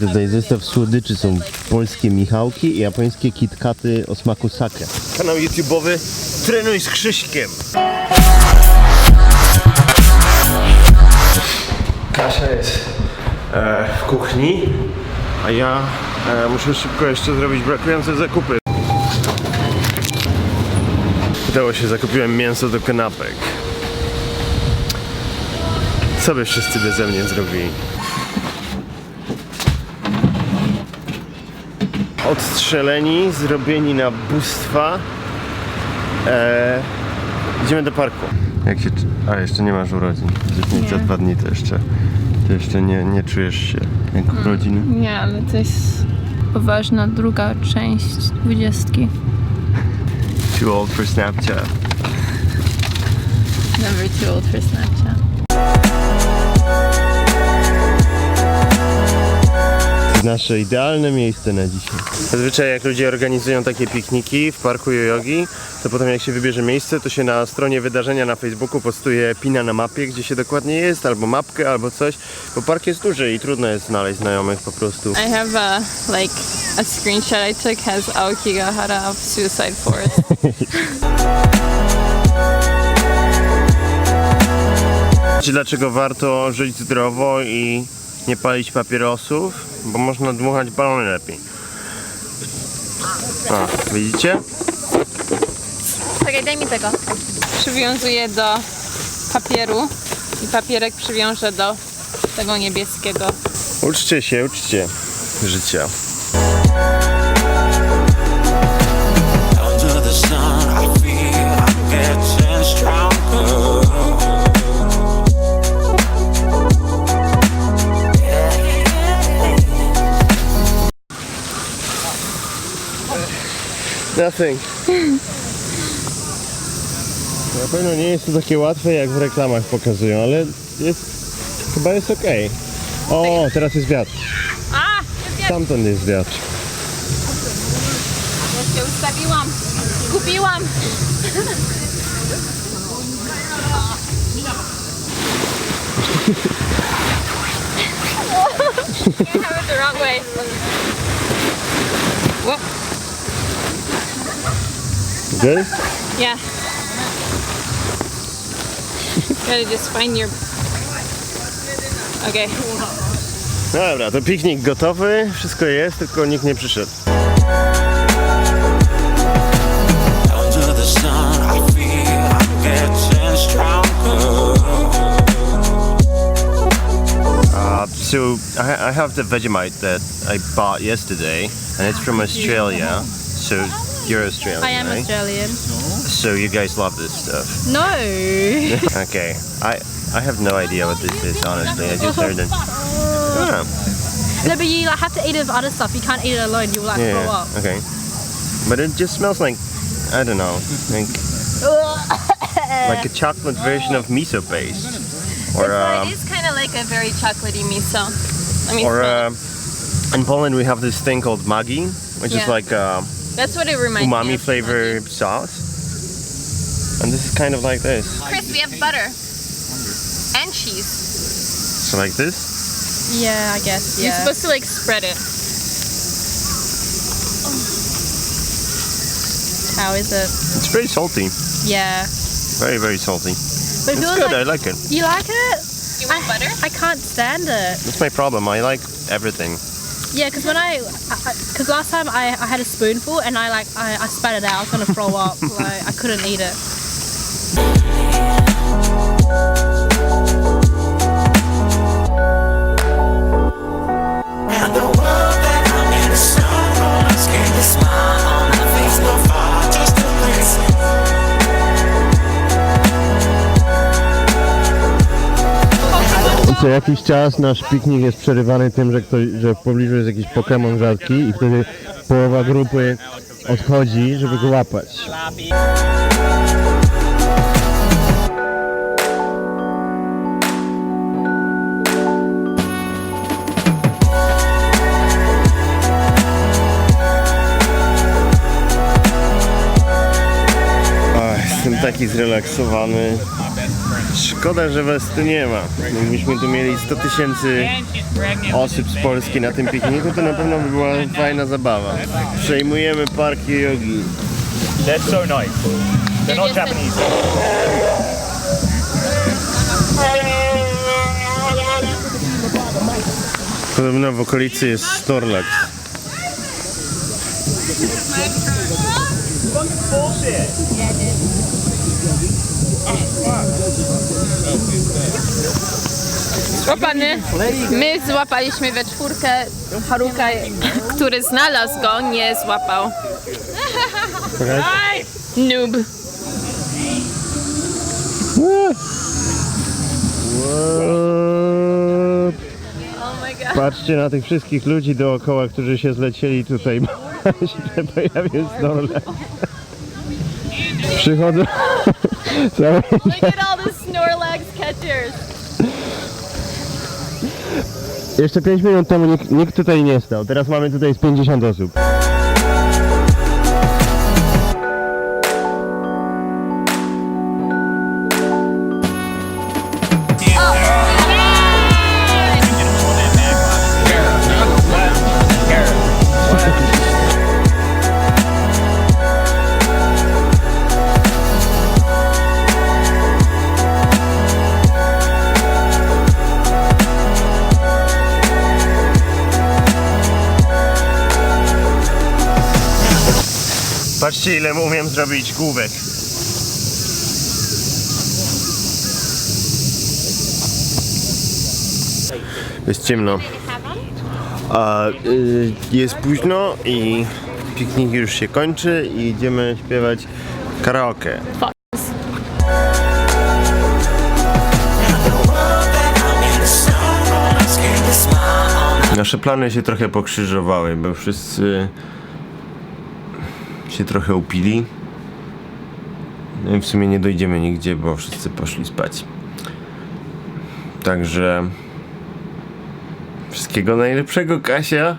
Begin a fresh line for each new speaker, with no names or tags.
Tutaj zestaw słodyczy są polskie Michałki i japońskie KitKaty o smaku sake. Kanał YouTube'owy Trenuj z Krzyśkiem. Kasia jest e, w kuchni, a ja e, muszę szybko jeszcze zrobić brakujące zakupy. Udało się, zakupiłem mięso do kanapek. Co by wszyscy beze mnie zrobili? Odstrzeleni, zrobieni na bóstwa. E, idziemy do parku. Jak się... A, jeszcze nie masz urodzin. Przecież nie. za dwa dni to jeszcze... To jeszcze nie, nie czujesz się jak urodziny.
Nie, ale to jest poważna druga część dwudziestki.
Too old for Snapchat.
Never too old for Snapchat.
Nasze idealne miejsce na dzisiaj. Zazwyczaj jak ludzie organizują takie pikniki w parku Jojogi, to potem jak się wybierze miejsce, to się na stronie wydarzenia na Facebooku postuje pina na mapie, gdzie się dokładnie jest, albo mapkę, albo coś, bo park jest duży i trudno jest znaleźć znajomych po prostu.
I have a like a screenshot I took has Aokigahara of Suicide Forest.
Dlaczego warto żyć zdrowo i nie palić papierosów? Bo można dmuchać balony lepiej. O, widzicie?
Czekaj, daj mi tego. Przywiązuję do papieru i papierek przywiążę do tego niebieskiego.
Uczcie się, uczcie życia. Nothing. Na pewno nie jest to takie łatwe jak w reklamach pokazują, ale jest, chyba jest ok. O, teraz jest wiatr.
A!
Stamtąd jest wiatr.
Ja się ustawiłam. Kupiłam. I have it the wrong way. Whoop.
Good?
Yeah. Gotta just find your. Okay.
Dobra, to piknik gotowy, wszystko jest, tylko nikt nie przyszedł.
Under the sun, I feel I'm getting stronger.
Uh, so I, I have the Vegemite that I bought yesterday, and it's from Australia. So you're Australian,
I am
right?
Australian.
So you guys love this stuff.
No.
Okay, I I have no idea what this is honestly. I just heard it.
No, but you like have to eat it with other stuff. You can't eat it alone. You'll like throw
yeah,
up.
okay. But it just smells like I don't know, like like a chocolate version of miso paste, or um,
it's kind of like a very chocolatey miso. Let me
or um, in Poland we have this thing called magi, which is like um,
it. That's what it reminds me
umami
of.
flavor sauce, and this is kind of like this.
Chris, we have butter and cheese.
So like this.
Yeah, I guess.
You're supposed to like spread it.
How is it?
It's very salty,
Yeah.
very very salty.
But
It's
feels
good. I
like
like it.
you like it.
You want butter?
I can't stand it.
That's my problem. I like everything.
Yeah, because when I, because last time I, I had a spoonful and I like I, I spat it out. I was gonna throw up. like I couldn't eat it.
And the world
Co jakiś czas nasz piknik jest przerywany tym, że, ktoś, że w pobliżu jest jakiś Pokémon rzadki i wtedy połowa grupy odchodzi, żeby go łapać. Jestem taki zrelaksowany. Szkoda, że was tu nie ma. Gdybyśmy tu mieli 100 tysięcy osób z Polski na tym pikniku, to na pewno by była fajna zabawa. Przejmujemy parki jogi.
They're so nice. They're not Japanese.
Podobno w okolicy jest Snorlax.
Złapany. My złapaliśmy we czwórkę Haruka, który znalazł go, nie złapał. Noob.
Patrzcie na tych wszystkich ludzi dookoła, którzy się zlecieli tutaj, bo się pojawił Snorlax. Przychodzą całe
Look at all the Catchers.
Jeszcze 5 minut temu nikt, nikt tutaj nie stał. Teraz mamy tutaj z 50 osób. Patrzcie ile umiem zrobić główek. Jest ciemno. A, y, jest późno i piknik już się kończy i idziemy śpiewać karaoke. Nasze plany się trochę pokrzyżowały, bo wszyscy się trochę upili. No i w sumie nie dojdziemy nigdzie, bo wszyscy poszli spać. Także wszystkiego najlepszego, Kasia.